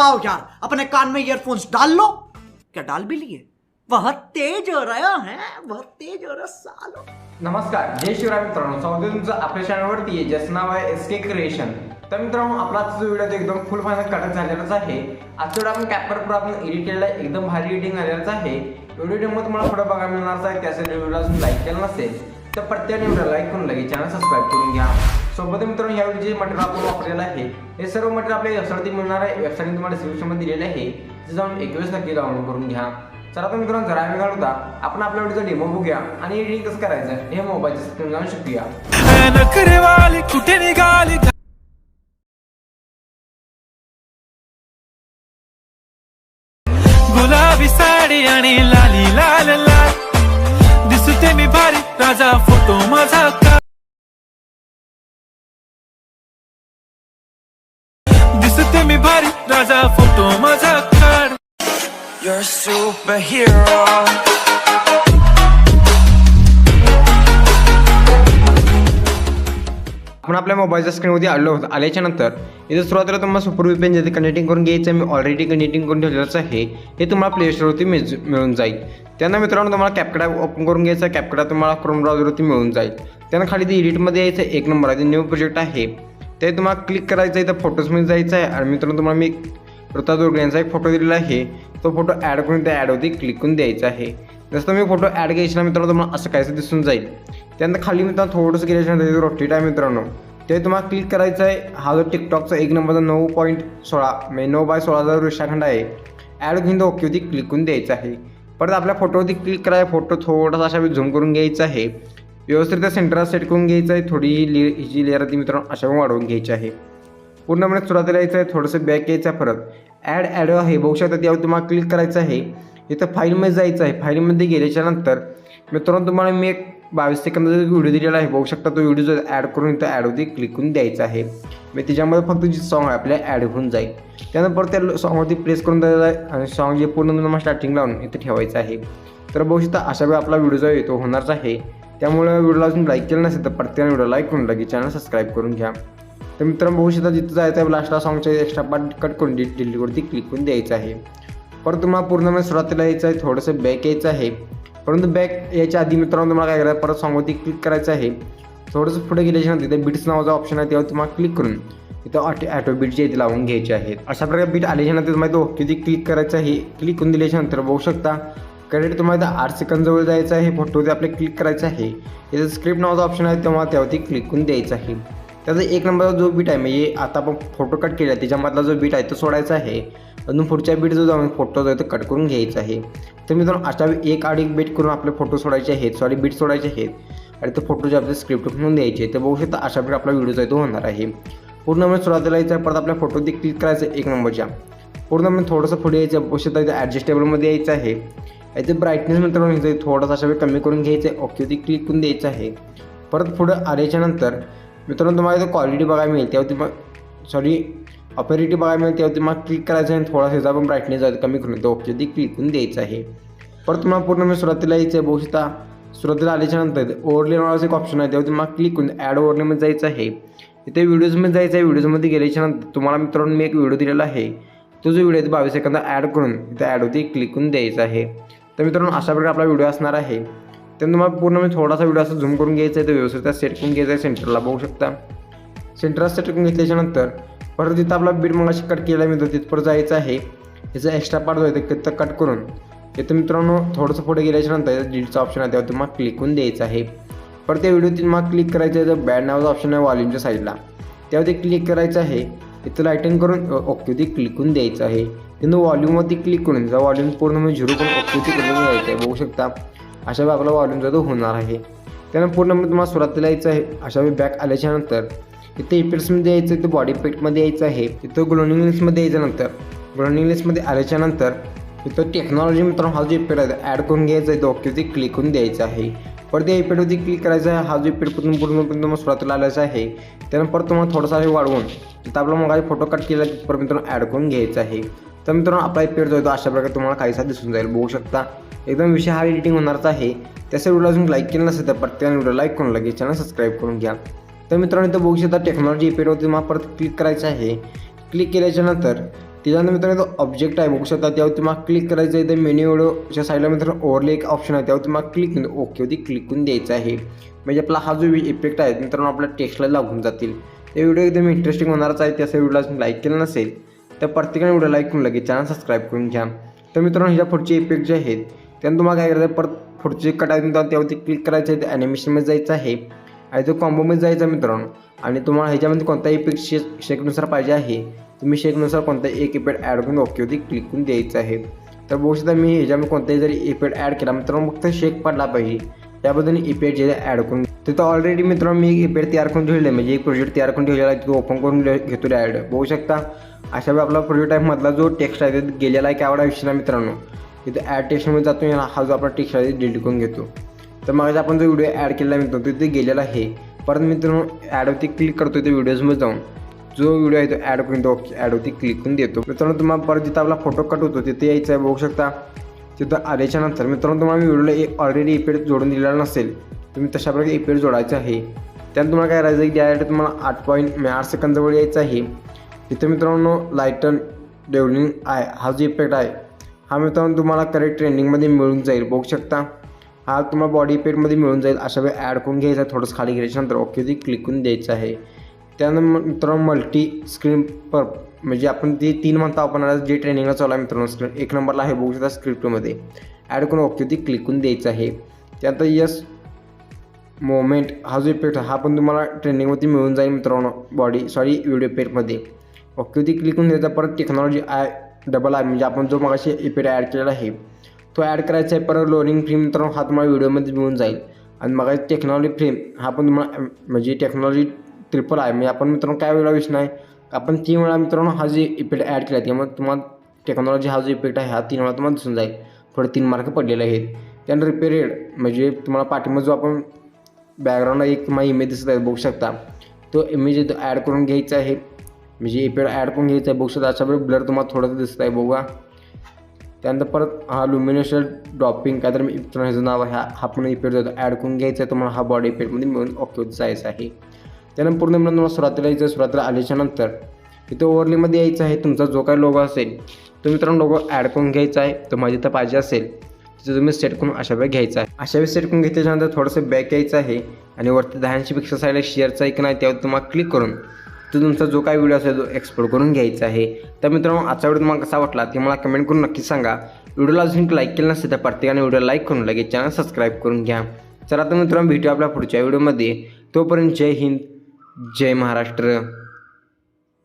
आओ यार अपने कान में ईयरफोन्स डाल लो। क्या डाल भी लिए? बहुत तेज हो रहा है बहुत तेज हो रहा सालो। नमस्कार जय शिवराय मित्रांनो स्वागत तुमचं आपल्या चॅनलवरती ज्याचं नाव आहे एस के क्रिएशन तर मित्रांनो आपला आजचा व्हिडिओ एकदम फुल फायनल कटक झालेलाच आहे. आजचा व्हिडिओ आपण कॅपर प्रो आपण एडिट केलेला एकदम भारी एडिटिंग झालेलाच आहे. व्हिडिओ डेमो तुम्हाला पुढे बघायला मिळणार आहे त्यासाठी व्हिडिओ अजून लाईक केला नसेल तर प्रत्येक व्हिडिओ लाईक करून लगेच चॅनल सबस्क्राईब करून घ्या. सोबत मित्रांनो या जे मटेरियल आपण वापरलेलं आहे हे सर्व मटेरियल आपल्या वेबसाईटवरती मिळणार आहे. वेबसाईट तुम्हाला डिस्क्रिप्शनमध्ये दिलेलं आहे. ते जाऊन एकवीस नक्की डाउनलोड करून घ्या. चला तर मित्रांनो जरा वेळ घालवता. आपण आपल्या व्हिडिओचा डेमो बघूया आणि एडिटिंग कसं करायचं हे मोबाईलच्या स्क्रीन जाऊन शिकूया. कुठे निघाली गुलाबी साडी आणि लाली लाल लाल. दिसते मी भारी राजा फोटो माझा का दिसते मी भारी. राजा फोटो माझा काढ. You're a superhero. आपण आपल्या मोबाईलच्या स्क्रीनमध्ये आलो होतो आल्याच्यानंतर इथं सुरुवातीला तुम्हाला सुपर विपेन जे कनेक्टिंग करून घ्यायचं मी ऑलरेडी कनेक्टिंग करून ठेवलेलंच आहे. हे तुम्हाला प्ले स्टोरवरती मिळ मिळून जाईल. त्यांना मित्रांनो तुम्हाला कॅपकडा ओपन करून घ्यायचं आहे. कॅपकडा तुम्हाला क्रोम ब्राउझरवरती मिळून जाईल. त्यांना खाली ते एडिटमध्ये यायचं आहे. एक नंबर आहे. ते न्यू प्रोजेक्ट आहे. ते तुम्हाला क्लिक करायचं आहे तर फोटोजमध्ये जायचं आहे आणि मित्रांनो तुम्हाला मी प्रताप दुर्गे यांचा एक फोटो दिलेला आहे. तो फोटो ॲड करून त्या ॲडवरती क्लिक करून द्यायचा आहे. जसं मी फोटो ॲड घ्यायचा मित्रांनो तुम्हाला असं कायचं दिसून जाईल. त्यानंतर खाली मित्रांनो थोडंसं गेल्याच्यानंतर रोटेट आहे मित्रांनो. ते तुम्हाला क्लिक करायचं आहे हा जो टिकटॉकचा एक नंबरचा नऊ पॉईंट सोळा म्हणजे नऊ बाय सोळाचा जो रेषाखंड आहे. ॲड घेऊन ओकेवरती क्लिक करून द्यायचं आहे. परत आपल्या फोटोवरती क्लिक करायचा फोटो थोडासा अशा झूम करून घ्यायचा आहे. व्यवस्थित त्या सेंटरला सेट करून घ्यायचं आहे. थोडी ले ही लेअर ती मित्रांनो अशा वाढवून घ्यायची आहे. पूर्णपणे सुरुवातीला यायचं आहे. थोडंसं बॅक यायचा आहे परत. ॲड ॲड आहे बघू शकता त्यावर तुम्हाला क्लिक करायचं आहे. इथं फाईलमध्ये जायचं आहे. फाईलमध्ये गेल्याच्यानंतर मित्रांनो तुम्हाला मी एक बावीस सेकंदाचा व्हिडिओ दिलेला आहे बघू शकता तो व्हिडिओ जर ॲड करून इथं ॲडवरती क्लिक करून द्यायचा आहे. मी त्याच्यामध्ये फक्त जी सॉंग आहे आपल्या ॲड होऊन जाईल. त्यानंतर त्या सॉंगवरती प्रेस करून द्यायला आणि सॉंग जे पूर्ण तुम्हाला स्टार्टिंग लावून इथं ठेवायचं आहे. तर बघू शकता अशा वेळी आपला व्हिडिओ जो आहे तो होणारच आहे. त्यामुळे व्हिडिओला अजून लाईक केलं नसेल तर प्रत्येकाने व्हिडिओ लाईक करून लगेच चॅनल सबस्क्राईब करून घ्या. तर मित्रांनो बघू शकता जिथं जायचं आहे लास्टला सॉंगच्या एक्स्ट्रा पार्ट कट करून डि डिलीटवरती क्लिक करून द्यायचं आहे. परत तुम्हाला पूर्णपणे सुरुवातीला यायचं आहे थोडंसं बॅक यायचं आहे. परंतु बॅक यायच्या आधी मित्रांनो तुम्हाला काय करायचं परत सॉंगवरती क्लिक करायचं आहे. थोडंसं पुढे गेल्याच्यानंतर तिथे बीट्स नावाचा ऑप्शन आहे त्यावर तुम्हाला क्लिक करून तिथं ऑटो ॲटो बीटचे इथे लावून घ्यायचे आहेत. अशा प्रकारे बीट आल्याच्यानंतर तुम्हाला तो किती क्लिक करायचं आहे. क्लिक करून दिल्याच्यानंतर बघू शकता करेक्ट तुम्हाला इथं आठ सेकंदजवळ जायचं आहे फोटोवरती आपले क्लिक करायचं आहे. इथं स्क्रिप्ट नावाचं ऑप्शन आहे तेव्हा त्यावरती क्लिक करून द्यायचं आहे. त्याचा एक नंबरचा जो बीट आहे म्हणजे आता आपण फोटो कट केला त्याच्यामधला जो बीट आहे तो सोडायचा आहे. अजून पुढच्या बीट जो जाऊन फोटो जो आहे तो कट करून घ्यायचा आहे. तर मित्रांनो अशा एक आड एक बीट करून आपले फोटो सोडायचे आहेत सॉरी बीट सोडायचे आहेत. आणि ते फोटोचे आपले स्क्रिप्ट म्हणून द्यायचे तर बघू शकता अशा प्रकारे आपला व्हिडिओ जो आहे तो होणार आहे. पूर्णपणे म्हणजे सुरुवातीला यायचा परत आपल्या फोटोवरती क्लिक करायचं आहे एक नंबरच्या. पूर्णपणे म्हणजे थोडंसं पुढे यायचं बघू शकता ॲडजस्टेबलमध्ये यायचं आहे. याचे ब्राईटनेस मित्रांनो घ्यायचं आहे थोडासा अशा वेळी कमी करून घ्यायचं आहे ओकेवरती क्लिक करून द्यायचं आहे. परत पुढं आल्याच्यानंतर मित्रांनो तुम्हाला इथं क्वालिटी बघायला मिळेल. त्यावरती मग सॉरी ऑपेरिटी बघायला मिळेल. तेव्हा मग क्लिक करायचं आहे आणि थोडासा ह्याचा पण ब्राईटनेस जायचं कमी करून. तो ते क्लिक करून द्यायचं आहे. परत तुम्हाला पूर्ण मी सुरुवातीला यायचं आहे बघू शकता सुरुवातीला आल्याच्यानंतर ओव्हरले नावाचं एक ऑप्शन आहे. तेव्हा मग क्लिक करून ॲड ओव्हरलेमध्ये जायचं आहे. इथे व्हिडिओजमध्ये जायचं आहे. व्हिडिओजमध्ये गेल्याच्यानंतर तुम्हाला मित्रांनो मी एक व्हिडिओ दिलेला आहे. तो जो व्हिडिओ आहे बावीस सेकंदा ॲड करून इथे ॲडवरती क्लिक करून द्यायचा आहे. तर मित्रांनो अशा प्रकारे आपला व्हिडिओ असणार आहे. तर तुम्हाला पूर्ण मी थोडासा व्हिडिओ असं झूम करून घ्यायचा आहे तर व्यवस्थित सेट करून घ्यायचा आहे सेंटरला बघू शकता. सेंटरला सेट करून घेतल्याच्यानंतर परत तिथं आपला बीट मला कट केला मी तिथपर्यंत जायचं आहे. याचा एक्स्ट्रा पार्ट जो आहे ते तिथं कट करून. इथं मित्रांनो थोडंसं पुढे गेल्याच्यानंतर डिलीटचा ऑप्शन आहे त्यावर तुम्हाला क्लिक करून द्यायचं आहे. परत त्या व्हिडिओ तुम्हाला क्लिक करायचं आहे तर बॅड नावाचा ऑप्शन आहे वॉल्यूमच्या साईडला त्यावरती ते क्लिक करायचं आहे इथं लाईटिंग करून ओकेवरती क्लिकून द्यायचं आहे. तिथं वॉल्यूमवरती क्लिक करून जा वॉल्यूम पूर्ण म्हणजे झिरो करून ओकेवरती करून द्यायचं आहे. बघू शकता अशा वेळी आपला वॉल्यूम जो तो होणार आहे. त्यानं पूर्ण म्हणजे तुम्हाला सुरुवातीला यायचं आहे. अशा वेळी बॅक आल्याच्यानंतर इथे इफेक्ट्समध्ये यायचं इथं बॉडी इफेक्टमध्ये यायचं आहे. तिथं ग्लोनिंग लिस्टमध्ये यायचं नंतर ग्लोनिंग लिस्टमध्ये आल्याच्यानंतर इथं टेक्नॉलॉजी मित्रांनो हा जो इफेक्ट आहे ॲड करून घ्यायचा आहे. तो ओकेवरती क्लिक करून द्यायचा आहे. परत या इफेक्टवरती क्लिक करायचा आहे. हा जो इफेक्ट पूर्ण पूर्णपणे तुम्हाला सुरुवातीला आलायचा आहे त्यानं परत तुम्हाला थोडासा हे वाढवून तर आपला मग फोटो कट केला तिथपर्यंत मित्रांनो ॲड करून घ्यायचा आहे. तर मित्रांनो आपला इपेड जो आहे तो अशा प्रकारे तुम्हाला काहीसा दिसून जाईल. बघू शकता एकदम विषय हा एडिटिंग होणारच आहे. त्याचा व्हिडिओ अजून लाईक केलं नसेल तर प्रत्येकाने व्हिडिओ लाईक करून लगेच चॅनल सबस्क्राईब करून घ्या. तर मित्रांनो इथं बघू शकता टेक्नॉलॉजी इपेडवरती तुम्हाला परत क्लिक करायचं आहे. क्लिक केल्याच्यानंतर त्याच्यानंतर मित्रांनो ऑब्जेक्ट आहे. बघू शकता त्यावर तुम्हाला क्लिक करायचं आहे. तर मेन्यूच्या साईडला मित्रांनो ओवरले एक ऑप्शन आहे. त्यावर तुम्हाला क्लिक ओकेवरती क्लिक करून द्यायचं आहे. म्हणजे आपला हा जो इफेक्ट आहे मित्रांनो आपल्या टेक्स्टला लागून जातील. ते व्हिडिओ एकदम इंटरेस्टिंग होणारच आहे. त्याचा व्हिडिओला लाईक केलं नसेल तर प्रत्येकाने व्हिडिओ लाईक करून लगेच चॅनल सबस्क्राईब करून घ्या. तर मित्रांनो ह्याच्या पुढचे इफेक्ट जे आहेत त्यांना तुम्हाला काय करायचं परत पुढचे कट आहे तुम्हाला त्यावरती क्लिक करायचं आहे. ते ॲनिमेशनमध्ये जायचं आहे. आणि तो कॉम्बोमध्ये जायचा आहे मित्रांनो. आणि तुम्हाला ह्याच्यामध्ये कोणता इफेक्ट शे शेकनुसार पाहिजे आहे. तुम्ही शेकनुसार कोणताही एक इफेक्ट ॲड करून ओकेवरती क्लिक करून द्यायचं आहे. तर बघू शकता मी ह्याच्यामध्ये कोणताही जरी इफेक्ट ॲड केला मित्रांनो फक्त शेक पडला पाहिजे. त्याबद्दल इफेक्ट जे ॲड करून. तिथं ऑलरेडी मित्रांनो मी एक इफेक्ट तयार करून ठेवलेलं आहे म्हणजे एक प्रोजेक्ट तयार करून ठेवलेला आहे तो ओपन करून ले- घेतो ॲड बघू शकता अशा वेळी आपला प्रोजेक्ट आहे मधला जो टेक्स्ट आहे ते गेलेला आहे की आवडा विषय ना मित्रांनो. तिथे ॲड टेक्स्टमध्ये जातो हा जो आपला टेक्स्ट आहे डिलीट करून घेतो. तर मग आपण जो व्हिडिओ ॲड केलेला मित्रांनो तिथे गेलेला आहे. परत मित्रांनो ॲडवरती क्लिक करतो ते व्हिडिओजमध्ये जाऊन. जो व्हिडिओ आहे तो ॲड करून तो ॲडवरती क्लिक करून देतो. मित्रांनो तुम्हाला परत जिथं आपला फोटो कट होतो तिथे यायचं आहे बघू शकता. तिथं आल्याच्यानंतर मित्रांनो तुम्हाला मी व्हिडिओला एक ऑलरेडी इफेक्ट जोडून दिलेला नसेल तुम्ही तशा प्रकारे इफेक्ट जोडायचं आहे. त्यानंतर तुम्हाला काय करायचं आहे की डायरेक्ट तुम्हाला आठ पॉईंट आठ सेकंदजवळ यायचं आहे. तिथं मित्रांनो लायटन डेव्हलिंग आहे. हा जो इफेक्ट आहे हा मित्रांनो तुम्हाला करेक्ट ट्रेंडिंगमध्ये मिळून जाईल बघू शकता. हा तुम्हाला बॉडी इफेक्टमध्ये मिळून जाईल अशा वेळी ॲड करून घ्यायचा आहे थोडंसं खाली घ्यायच्यानंतर ओके ती क्लिक करून द्यायचं आहे. त्यानंतर मल्टी स्क्रीन पर म्हणजे आपण ते तीन म्हणता आपण आता जे ट्रेनिंगला चालू आहे मित्रांनो स्क्रीन एक नंबरला आहे बघू शकता स्क्रिप्टमध्ये ॲड करून ओके ती क्लिक करून द्यायचं आहे. त्यानंतर यस मोमेंट हा जो इफेक्ट हा पण तुम्हाला ट्रेनिंगमध्ये मिळून जाईल मित्रांनो बॉडी सॉरी व्हिडिओ पेटमध्ये ओके ती क्लिक करून द्यायचा परत टेक्नॉलॉजी आय डबल आहे म्हणजे आपण जो मगाशी इफेक्ट ॲड केलेला आहे तो ॲड करायचा आहे परत लोनिंग फ्रेम मित्रांनो हा तुम्हाला व्हिडिओमध्ये मिळून जाईल. आणि मग टेक्नॉलॉजी फ्रेम हा पण तुम्हाला म्हणजे टेक्नॉलॉजी ट्रिपल आहे म्हणजे आपण मित्रांनो काय वेळा विषय नाही. आपण तीन वेळा मित्रांनो हा जे इफेक्ट ॲड केला आहे त्यामुळे तुम्हाला टेक्नॉलॉजी हा जो इफेक्ट आहे हा तीन वेळा तुम्हाला दिसून जाईल. थोडे तीन मार्क पडलेले आहेत. त्यानंतर रिपेरेड म्हणजे तुम्हाला पाठीमध्ये जो आपण बॅकग्राऊंडला एक तुम्हाला इमेज दिसत आहे बघू शकता. तो इमेज ॲड करून घ्यायचा आहे. म्हणजे इफेक्ट ॲड करून घ्यायचा आहे बघू शकता. अशा वेळी ब्लर तुम्हाला थोडंसं दिसत आहे बघा. त्यानंतर परत हा लुमिनेशन ड्रॉपिंग काहीतरी मी ह्याचं नाव आहे. हा हा पण इफेक्ट जातो ॲड करून घ्यायचा आहे तुम्हाला हा बॉडी इफेक्टमध्ये मिळून ओके जायचं आहे. त्यानंतर पूर्ण मिळून तुम्हाला सुरुवातीला यायचं सुरुवातीला आल्याच्यानंतर इथं ओव्हरलीमध्ये यायचं आहे तुमचा जो काही लोगो असेल तो मित्रांनो लोगो ॲड करून घ्यायचा आहे तो माझी इथं पाहिजे असेल तिथं तुम्ही सेट करून अशा वेळी घ्यायचा आहे. अशा वेळी सेट करून घेतल्याच्यानंतर थोडंसं बॅक यायचं आहे आणि वरती दहाऐंशी पिक्सल साईडला शेअरचा आहे की नाही त्यावर तुम्हाला क्लिक करून तो तुमचा जो काही व्हिडिओ असेल तो एक्सपोर्ट करून घ्यायचा आहे. तर मित्रांनो आजचा व्हिडिओ तुम्हाला कसा वाटला ते मला कमेंट करून नक्की सांगा. व्हिडिओला अजून लाईक केलं नसेल तर प्रत्येकाने व्हिडिओ लाईक करून लगेच चॅनल सबस्क्राईब करून घ्या. चला तर मित्रांनो भेटू आपल्या पुढच्या व्हिडिओमध्ये तोपर्यंत जय हिंद. जय महाराष्ट्र.